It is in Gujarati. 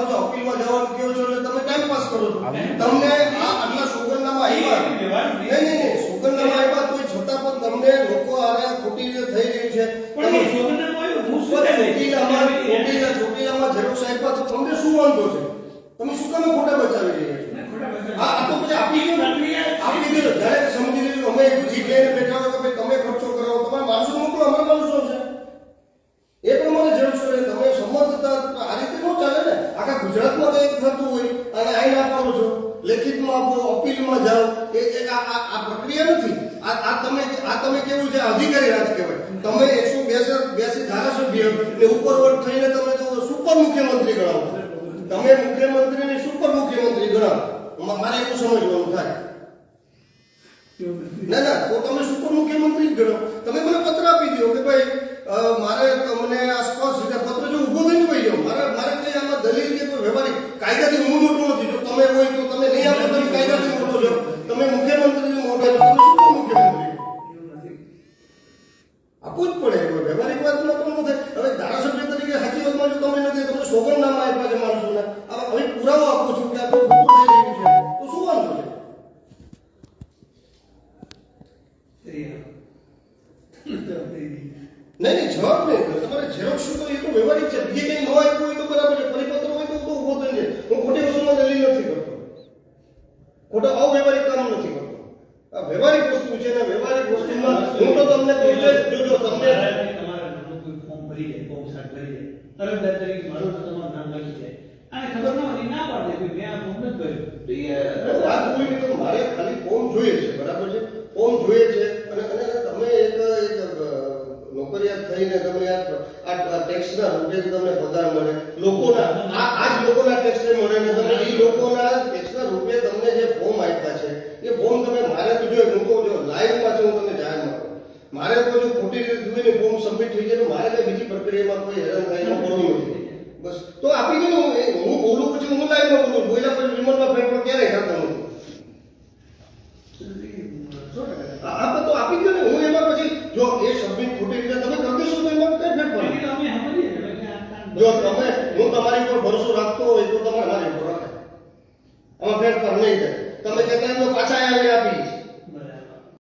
આપો છો અપીલમાં જવાનું કહો છો એટલે તમે ટાઈમ પાસ કરો છો. તમને આ આટલા સોગંદનામા આવ્યા નહીં નહીં નહીં સોગંદનામા આવ્યા તોય છતાં પણ તમને લોકો આરે ખોટી રીતે થઈ રહી છે. પણ સોગંદનામું આવ્યું, હું શું કરે? ચોટીલામાં ચોટીલા ચોટીલામાં ઝેરોક્ષ આપ્યા તો તમને શું વાંધો છે? તમે શું કામ ખોટા બચાવી રહ્યા છો? આ તો પછી આપી ગયો આપી ગયો દરેક સમજી લીધું અમે એક જીત લઈને બેઠા હોય કે ભાઈ તમે ખર્ચો કરાવો તમારા માણસો મોકલો અમારા માણસો છે એ પ્રમાણે જરૂર છે તમે સમજતા આ રીતે ન ચાલે ને આખા ગુજરાતમાં થતું હોય અને આઈને આપવાનો છો. લેખિતમાં અપીલમાં જાઓ, એ આ પ્રક્રિયા નથી. આ તમે આ તમે કેવું છે? અધિકારી રાજ કહેવાય. તમે એકસો બેસી ધારાસભ્ય ને ઉપરવટ થઈને તમે તો સુપર મુખ્યમંત્રી ગણાવો. તમે મુખ્યમંત્રીને સુપર મુખ્યમંત્રી ગણાવો મારે એવું સમજવાનું થાય. ના ના, તો તમે સુપર મુખ્યમંત્રી જ ગણો. તમે મને પત્ર આપી દો કે ભાઈ મારે નહીં નહીં જવાબ નહીં તમારે ઝેરોક્ષ તો એ તો વ્યવહારિક છે. બીજે કંઈ ન આપ્યું હોય તો બરાબર છે. પરિપત્ર હોય તો તો ઊભો થઈ જાય હું ખોટી વસ્તુમાં દલીલ નથી કરતો. ખોટો અવ્યવહારિક કામ નથી કરતો. આ વ્યવહારિક વસ્તુ છે ને વ્યવહારિક વસ્તુમાં હું તો તમને કહું છું જો જો તમને તમારે ફોર્મ ભરી જાય, ફોર્મ સાટ ભરી જાય. તરત તરીકે મારું તમારું નામ લખી જાય. અને ખબર ન હોય, ના પાડે કે મેં આ ફોર્મ નથી ભર્યું. તો એ મારે ખાલી ફોર્મ જોઈએ છે. નોકરિયાત તમને આ ટેક્સના રૂપે તમને પગાર મળે. લોકોના આ આ જ લોકોના ટેક્સ મળે ને તમે એ લોકોના ટેક્સના રૂપે તમને જે ફોર્મ આપ્યા છે એ ફોર્મ તમે મારે તો જો હું જો લાઈવમાં છે હું તમને જાહેર મારું મારે તો જો ખોટી રીતે જોઈને ફોર્મ સબમિટ થઈ જાય તો મારે કઈ બીજી પ્રક્રિયામાં કોઈ હેરાન થાય કરવું નથી બસ. તો આપી દે હું બોલું પછી હું લાઈવમાં બોલું. બોલ્યા પછી રિમોટમાં ફેરફાર ક્યારે થતો નથી આ તો આપી દો ને. હું એમાં પછી જો એ સબમિટ ખોટી રીતે તમે કરી દેશો તો એમાં કઈ ફેરફાર બાકી નહીં. તો અમે સમજીએ છીએ કે આ કામ જો તમે હું તમારી ઉપર ભરોસો રાખતો હોય તો તમારે મારી ઉપર રાખે. આમાં ફેરફાર નહીં થાય. તમે કહેતા એમ તો પાછા આવીને આપીશ